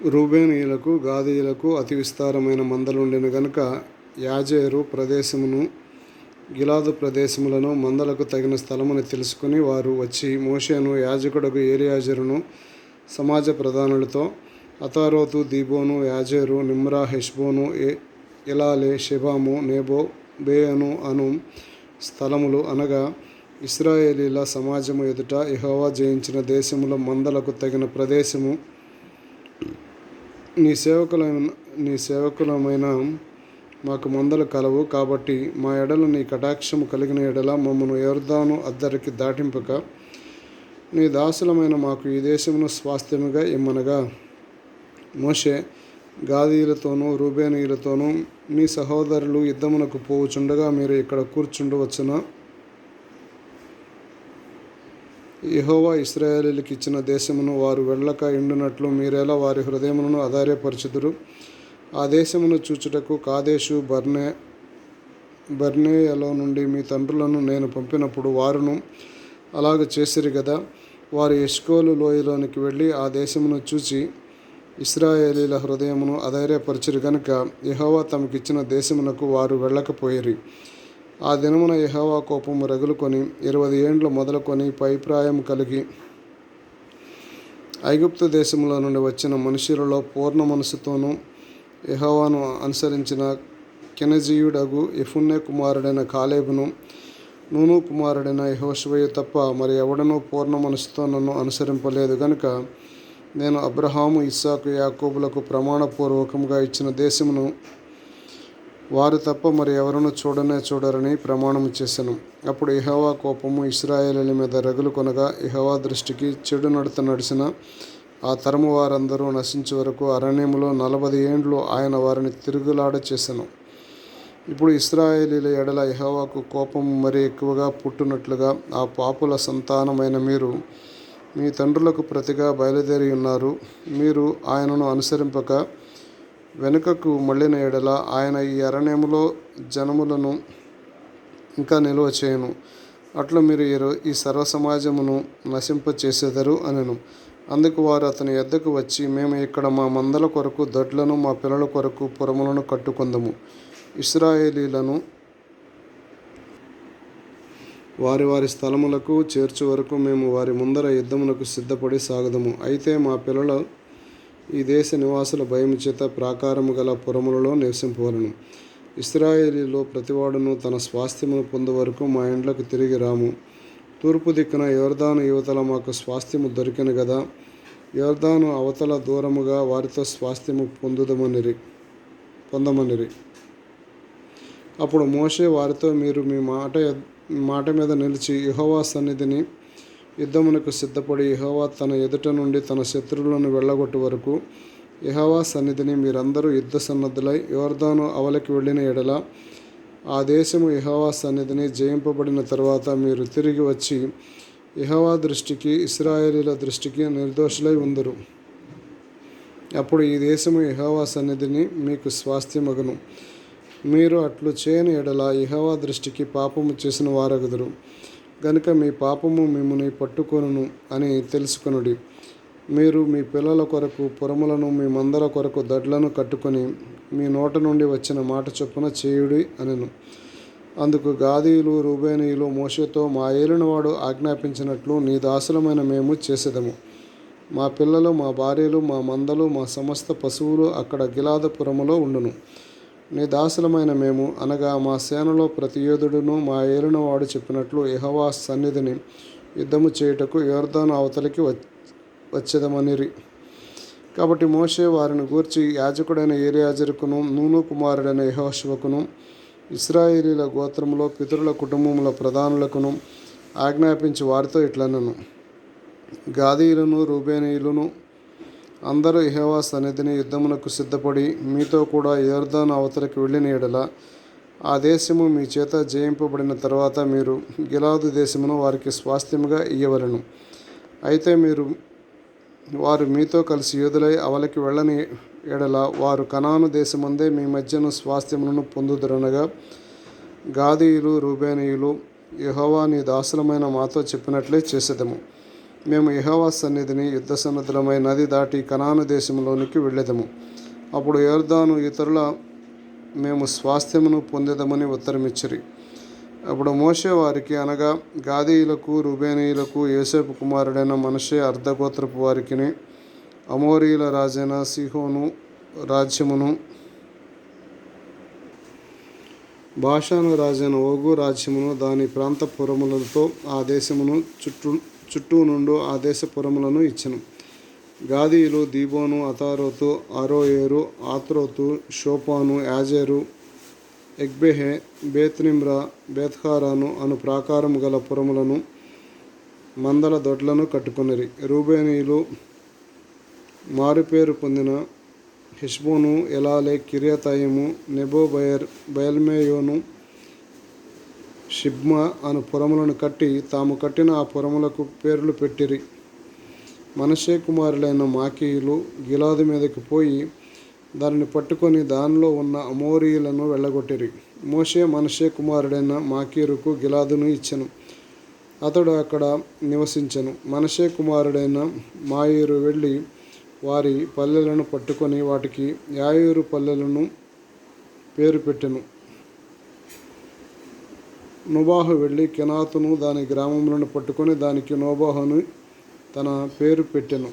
రూబేనీయులకు గాదీయులకు అతి విస్తారమైన మందలుండెను గనుక యాజేరు ప్రదేశమును గిలాదు ప్రదేశములను మందలకు తగిన స్థలమని తెలుసుకుని వారు వచ్చి మోషేను యాజకుడకు ఏలియాజరును సమాజ ప్రధానులతో అతారోతు దీబోను యాజేరు నిమ్రా హెష్బోను ఏ ఇలాలే షెబాము నేబో బేయను అను స్థలములు అనగా ఇస్రాయేలీల సమాజము ఎదుట ఇహోవా జయించిన దేశముల మందలకు తగిన ప్రదేశము నీ సేవకుల నీ సేవకులమైన మాకు మందలు కలవు కాబట్టి మా ఎడలు నీ కటాక్షము కలిగిన ఎడల మమ్మను యొర్దాను అద్దరికి దాటింపక నీ దాసులమైన మాకు ఈ దేశమును స్వాస్థ్యముగా ఇమ్మనగా. మోషే గాదీయులతోనూ రూబేనీయులతోనూ మీ సహోదరులు యుద్ధమునకు పోవుచుండగా మీరు ఇక్కడ కూర్చుండవచ్చున? యహోవా ఇస్రాయేలీలకు ఇచ్చిన దేశమును వారు వెళ్ళక ఎండునట్లు మీరెలా వారి హృదయములను ఆధార్యపరచుదురు ఆ దేశమును చూచుటకు కాదేశు బర్నే బర్నేయలో నుండి మీ తండ్రులను నేను పంపినప్పుడు వారును అలాగ చేసిరి కదా వారు ఎష్కోలు లోయలోనికి వెళ్ళి ఆ దేశమును చూచి ఇస్రాయేలీల హృదయమును అధైర్యపరిచిరు గనుక యహోవా తమకిచ్చిన దేశమునకు వారు వెళ్ళకపోయిరి. ఆ దినమున యహోవా కోపము రగులుకొని ఇరవై ఏండ్లు మొదలుకొని పైప్రాయం కలిగి ఐగుప్తు దేశంలో నుండి వచ్చిన మనుషులలో పూర్ణ మనసుతోనూ యహోవాను అనుసరించిన కెనజీయుడగు ఎఫున్నే కుమారుడైన కాలేబును నూను కుమారుడైన యహోశవయ్య తప్ప మరి ఎవడనూ పూర్ణ మనసుతో నన్ను అనుసరింపలేదు. గనుక నేను అబ్రహాము ఇస్సాకు యాకోబులకు ప్రమాణపూర్వకంగా ఇచ్చిన దేశమును వారు తప్ప మరి ఎవరును చూడనే చూడరని ప్రమాణం చేశాను అప్పుడు ఇహవా కోపము ఇస్రాయేలీల మీద రగులు కొనగా ఇహవా దృష్టికి చెడు నడత నడిచిన ఆ తరము వారందరూ నశించే వరకు అరణ్యములో నలభై ఏండ్లు ఆయన వారిని తిరుగులాడ చేశాను ఇప్పుడు ఇస్రాయేలీల ఎడల ఇహవాకు కోపం మరి ఎక్కువగా పుట్టునట్లుగా ఆ పాపుల సంతానమైన మీరు మీ తండ్రులకు ప్రతిగా బయలుదేరి ఉన్నారు. మీరు ఆయనను అనుసరింపక వెనుకకు మళ్ళిన ఎడల ఆయన ఈ అరణ్యములో జనములను ఇంకా నిలువ చేయను. అట్లు మీరు ఈ ఈ సర్వ సమాజమును నశింపచేసేదరు అనెను. అందుకు వారు అతని ఎద్దకు వచ్చి మేము ఇక్కడ మా మందల కొరకు దొడ్లను మా పిల్లల కొరకు పురములను కట్టుకుందము. ఇస్రాయేలీలను వారి వారి స్థలములకు చేర్చు వరకు మేము వారి ముందర యుద్ధమునకు సిద్ధపడి సాగదము. అయితే మా పిల్లలు ఈ దేశ నివాసుల భయము చేత ప్రాకారము గల పురములలో నివసింపవలను. ఇస్రాయేలీలో ప్రతివాడును తన స్వాస్థ్యమును పొందే వరకు మా ఇండ్లకు తిరిగి రాము. తూర్పు దిక్కున యోర్దాను యువతల మాకు స్వాస్థ్యము దొరికిన కదా యోర్దాను అవతల దూరముగా వారితో స్వాస్థ్యము పొందుదమనిరి పొందమనిరి. అప్పుడు మోషే వారితో మీరు మీ మాట మాట మీద నిలిచి యెహోవా సన్నిధిని యుద్ధమునకు సిద్ధపడి యెహోవా తన ఎదుట నుండి తన శత్రువులను వెళ్ళగొట్టు వరకు యెహోవా సన్నిధిని మీరందరూ యుద్ధ సన్నద్ధులై యోర్దాను అవలకి వెళ్ళిన ఎడల ఆ దేశము యెహోవా సన్నిధిని జయింపబడిన తర్వాత మీరు తిరిగి వచ్చి యెహోవా దృష్టికి ఇస్రాయేలీల దృష్టికి నిర్దోషులై ఉందరు. అప్పుడు ఈ దేశము యెహోవా సన్నిధిని మీకు స్వాస్థ్యమగును. మీరు అట్లు చేయని ఎడల యెహోవా దృష్టికి పాపము చేసిన వారగుదురు. గనుక మీ పాపము మిమ్మల్ని పట్టుకొనును అని తెలుసుకొనుడి. మీరు మీ పిల్లల కొరకు పురములను మీ మందల కొరకు దడ్లను కట్టుకొని మీ నోట నుండి వచ్చిన మాట చొప్పున చేయుడి అనెను. అందుకు గాదీయులు రూబేనీయులు మోషతో మా ఏలినవాడు ఆజ్ఞాపించినట్లు నీ దాసులమైన మేము చేసేదము. మా పిల్లలు మా భార్యలు మా మందలు మా సమస్త పశువులు అక్కడ గిలాదపురములో ఉండును. నీ దాసులమైన మేము అనగా మా సేనలో ప్రతి యోధుడును మా ఏలినవాడు చెప్పినట్లు యెహోవా సన్నిధిని యుద్ధము చేయుటకు యోర్దాను అవతలికి వచ్చేదమనిరి. కాబట్టి మోషే వారిని గూర్చి యాజకుడైన ఏరియాజరుకును నూను కుమారుడైన యహోశివకును ఇస్రాయేలీల గోత్రములో పితరుల కుటుంబముల ప్రధానులకును ఆజ్ఞాపించి వారితో ఇట్లనను. గాదీయులను రూబేనీయులను అందరూ యెహోవా సన్నిధిని యుద్ధమునకు సిద్ధపడి మీతో కూడా యోర్దాను అవతలకి వెళ్ళిన ఎడల ఆ దేశము మీ చేత జయింపబడిన తర్వాత మీరు గిలాదు దేశమును వారికి స్వాస్థ్యముగా ఇయ్యవలను. అయితే మీరు వారు మీతో కలిసి యోధులై అవలకి వెళ్ళని ఎడల వారు కనాను దేశముందే మీ మధ్యను స్వాస్థ్యములను పొందుదరనగా గాదీయులు రూబేనీయులు యహోవా నీ దాసులమైన మాతో చెప్పినట్లే చేసేదము. మేము యహోవా సన్నిధిని యుద్ధ సన్నద్ధులమై నది దాటి కనాను దేశంలోనికి వెళ్ళేదము. అప్పుడు యోర్దాను ఇతరుల మేము స్వాస్థ్యమును పొందేదమని ఉత్తరమిచ్చిరి. అప్పుడు మోషే వారికి అనగా గాదీయులకు రుబేనీయులకు యోసేపు కుమారుడైన మనషే అర్ధగోత్రపు వారికిని అమోరీల రాజైన సిహోను రాజ్యమును భాషాను రాజైన ఓగు రాజ్యమును దాని ప్రాంత పురములతో ఆ దేశమును చుట్టూ చుట్టూ నుండు ఆ దేశ పురములను ఇచ్చెను. గాదీయులు దీబోను అతారోతు అరోయేరు ఆత్రోతు షోపాను యాజేరు ఎగ్బెహే బేత్నిమ్రా బేత్హారాను అను ప్రాకారము గల పురములను మందల దొడ్లను కట్టుకొనిరి. రూబేనీయులు మారుపేరు పొందిన హిష్బోను ఎలాలే కిరియతాయము నెబో బయర్ బయల్మేయోను షిబ్మా అను పురములను కట్టి తాము కట్టిన ఆ పురములకు పేర్లు పెట్టిరి. మనషే కుమారులైన మాకీయులు గిలాదు మీదకి పోయి దానిని పట్టుకొని దానిలో ఉన్న అమోరీయులను వెళ్ళగొట్టిరి. మోషే మనషే కుమారుడైన మాకీరుకు గిలాదును ఇచ్చెను. అతడు అక్కడ నివసించను. మనషే కుమారుడైన మాయూరు వెళ్ళి వారి పల్లెలను పట్టుకొని వాటికి యాయూరు పల్లెలను పేరు పెట్టెను. నోబాహు వెళ్ళి కెనాతును దాని గ్రామములను పట్టుకొని దానికి నోబాహును తన పేరు పెట్టెను.